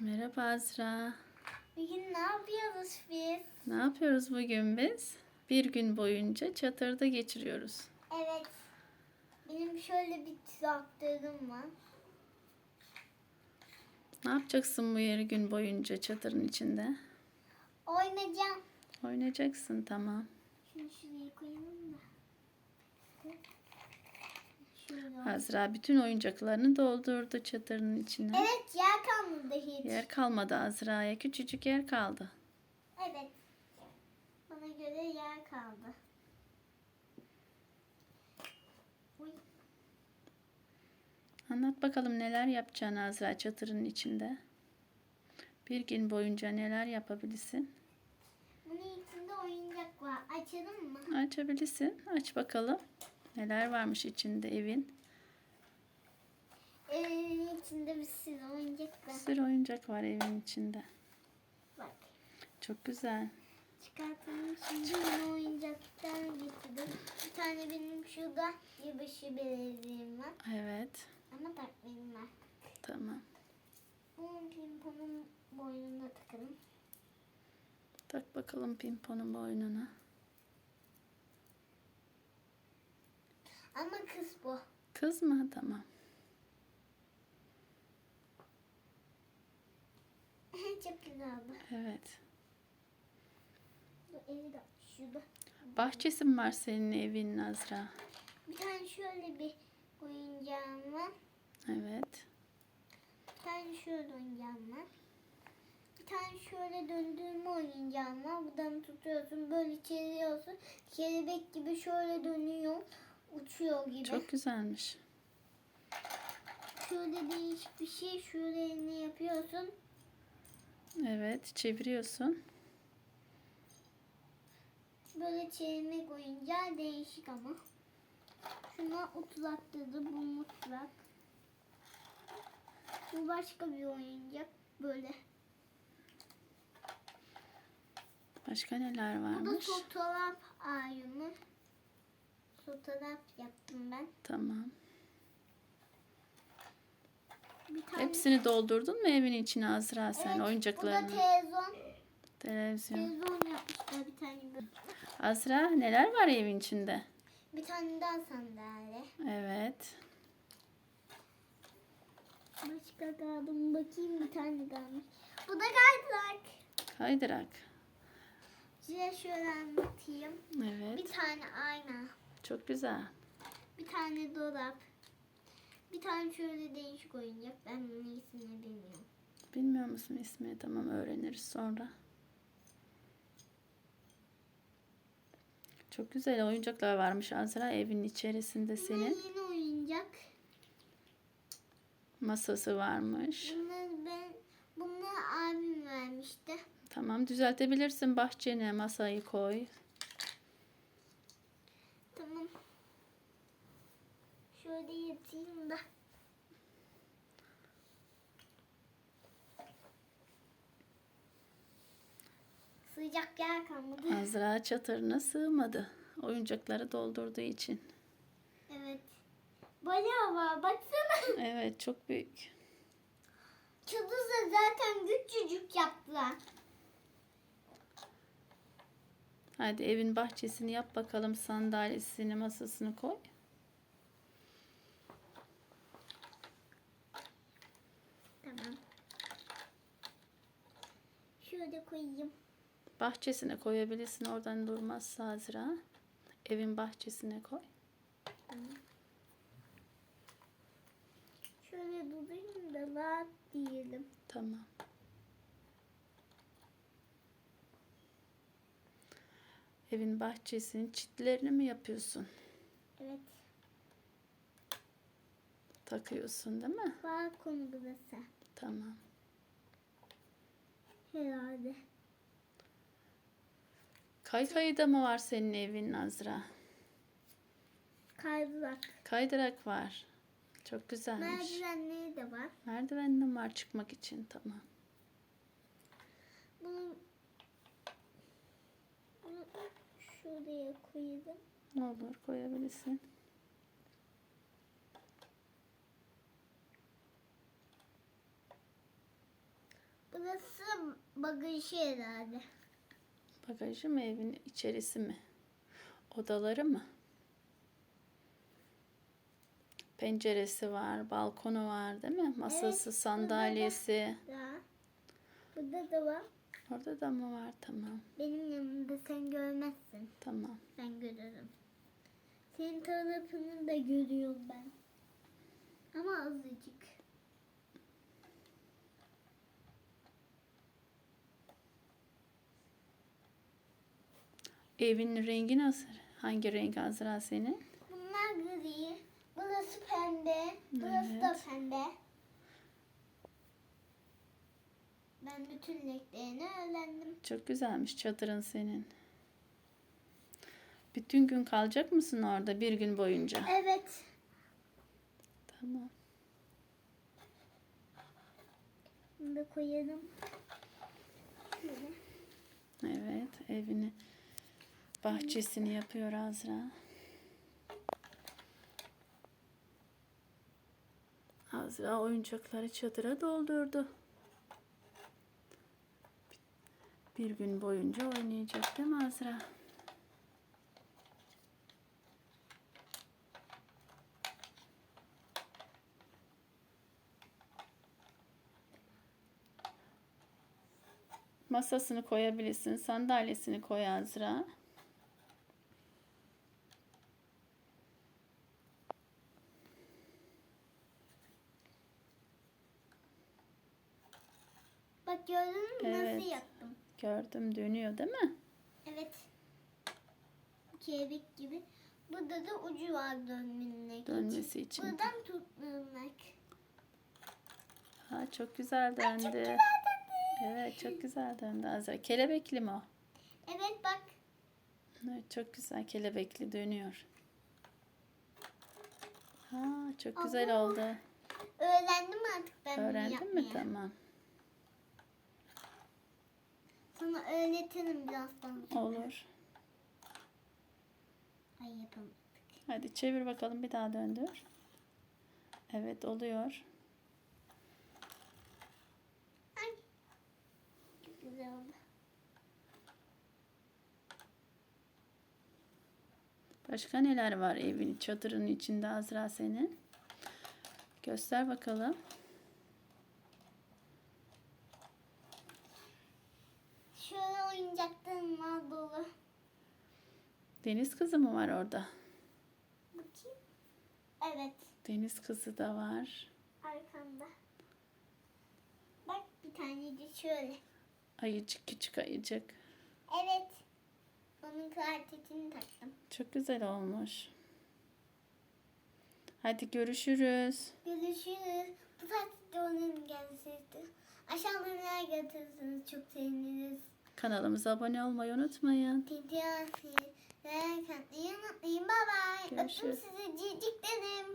Merhaba Azra. Bugün ne yapıyoruz biz? Ne yapıyoruz bugün biz? Bir gün boyunca çadırda geçiriyoruz. Evet. Benim şöyle bir traktörüm var. Ne yapacaksın bu yeri gün boyunca çadırın içinde? Oynayacağım. Oynayacaksın tamam. Şunu şuraya koyalım da. Şöyle. Azra bütün oyuncaklarını doldurdu çadırın içine. Evet yer kalmadı hiç. Yer kalmadı Azra'ya. Küçücük yer kaldı. Evet. Bana göre yer kaldı. Uy. Anlat bakalım neler yapacaksın Azra çadırın içinde. Bir gün boyunca neler yapabilirsin? Bunun içinde oyuncak var. Açalım mı? Açabilirsin. Aç bakalım. Neler varmış içinde evin. Evin içinde bir sürü oyuncak Bir var. sürü oyuncak var evin içinde. Bak. Çok güzel. Çıkartalım şimdi yeni oyuncaklar getirdim. Bir tane benim şurada yılbaşı belediğim var. Evet. Ama benim var. Tamam. Bunun pimponun boynuna takalım. Tak bakalım pimponun boynuna. Ama kız bu. Kız mı? Tamam. Evet. Bu evi de şurada. Bahçesi mi var senin evin Azra? Bir tane şöyle bir oyuncağım var. Evet. Bir tane şöyle oyuncağım var. Bir tane şöyle döndürme oyuncağım var. Buradan tutuyorsun böyle çeviriyorsun. Kelebek gibi şöyle dönüyor. Uçuyor gibi. Çok güzelmiş. Şöyle değişik bir şey. Şöyle ne yapıyorsun? Evet. Çeviriyorsun. Böyle çevirmek oyuncağı değişik ama. Şuna utulattırdı bu mutlak. Bu başka bir oyuncak. Böyle. Başka neler Bu da varmış? fotoğraf albümü. Fotoğraf yaptım ben. Tamam. Bir tane Hepsini doldurdun mu evin içine Azra sen Evet, oyuncaklarını? Bu da televizyon. Televizyon. Televizyon yapmışlar bir tane. Azra neler var evin içinde? Bir tane daha sandalye. Evet. Başka kaldı mı bakayım bir tane kalmış. Bu da kaydırak. Kaydırak. Size şöyle anlatayım. Evet. Bir tane ayna. Çok güzel. Bir tane dolap. Bir tane şöyle değişik oyuncak. Ben bunun ismini bilmiyorum. Bilmiyor musun ismini? Tamam öğreniriz sonra. Çok güzel oyuncaklar varmış Azra evin içerisinde Bunlar senin. yeni oyuncak. Masası varmış. Bunları ben bunları abim vermişti. Tamam düzeltebilirsin bahçene masayı koy. Tamam. Şöyle yatayım da. Sıcak yer kalmadı. Azra çatırına sığmadı. Oyuncakları doldurduğu için. Evet. Bayağı var. Baksana. Evet çok büyük. Çadırda zaten küçücük yaptılar. Hadi evin bahçesini yap bakalım sandalyesini masasını koy. Tamam. Şöyle koyayım. Bahçesine koyabilirsin oradan durmazsa Azra. Evin bahçesine koy. Şöyle durayım da rahat diyelim. Tamam. Evin bahçesinin çitlerini mi yapıyorsun? Evet. Takıyorsun değil mi? Balkon burası. Herhalde. Kaykayı da mı var senin evin Azra? Kaydırak. Kaydırak var. Çok güzelmiş. Merdivenleri de var. Merdivenin var çıkmak için tamam. Bunu, bunu şuraya koyalım. Ne olur koyabilirsin. Burası bagajı herhalde. Bagajı mı evin içerisi mi? Odaları mı? Penceresi var, balkonu var değil mi? Masası, sandalyesi. Daha. Burada da var. Orada da mı var? Tamam. Benim yanımda sen görmezsin. Tamam. Ben görürüm. Senin tarafını da görüyorum ben. Ama azıcık. Evin rengi nasıl? Hangi renk Azra senin? Bunlar gri. Burası pembe. Burası da Evet. pembe. Ben bütün renklerini öğrendim. Çok güzelmiş çadırın senin. Bütün gün kalacak mısın orada bir gün boyunca? Evet. Tamam. Bunu da koyalım. Evet, evini bahçesini yapıyor Azra. Azra oyuncakları çadıra doldurdu. Bir gün boyunca oynayacak değil mi Azra? Masasını koyabilirsin, sandalyesini koy Azra. Bak gördün mü Evet. nasıl yaptım? Gördüm dönüyor değil mi? Evet. Kelebek gibi. Burada da ucu var dönmemek Dönmesi için. Buradan tutmak. Ha, çok güzel döndü. Evet çok güzel döndü Azra. Kelebekli mi o? Evet bak. Evet, çok güzel kelebekli dönüyor. Ha, çok güzel Ama- oldu. Öğrendim artık ben Öğrendin mi? Tamam. Sana öğretirim birazdan. Olur. Ay yapalım. Hadi çevir bakalım bir daha döndür. Evet oluyor. Ay. Güzel oldu. Başka neler var evin çadırın içinde Azra senin? Göster bakalım. Şöyle oyuncaklarım var dolu. Deniz kızı mı var orada? Bakayım. Evet. Deniz kızı da var. Arkamda. Bak bir tane de şöyle. Ayıcık küçük ayıcık. Evet. Onun kıyafetini taktım. Çok güzel olmuş. Hadi görüşürüz. Görüşürüz. Bu saatte onun gelseydi. Aşağıdan neler getirirseniz çok seviniriz. Kanalımıza abone olmayı unutmayın. Videoyu atmayı unutmayın. Bye bye. Öptüm sizi ciciklerim.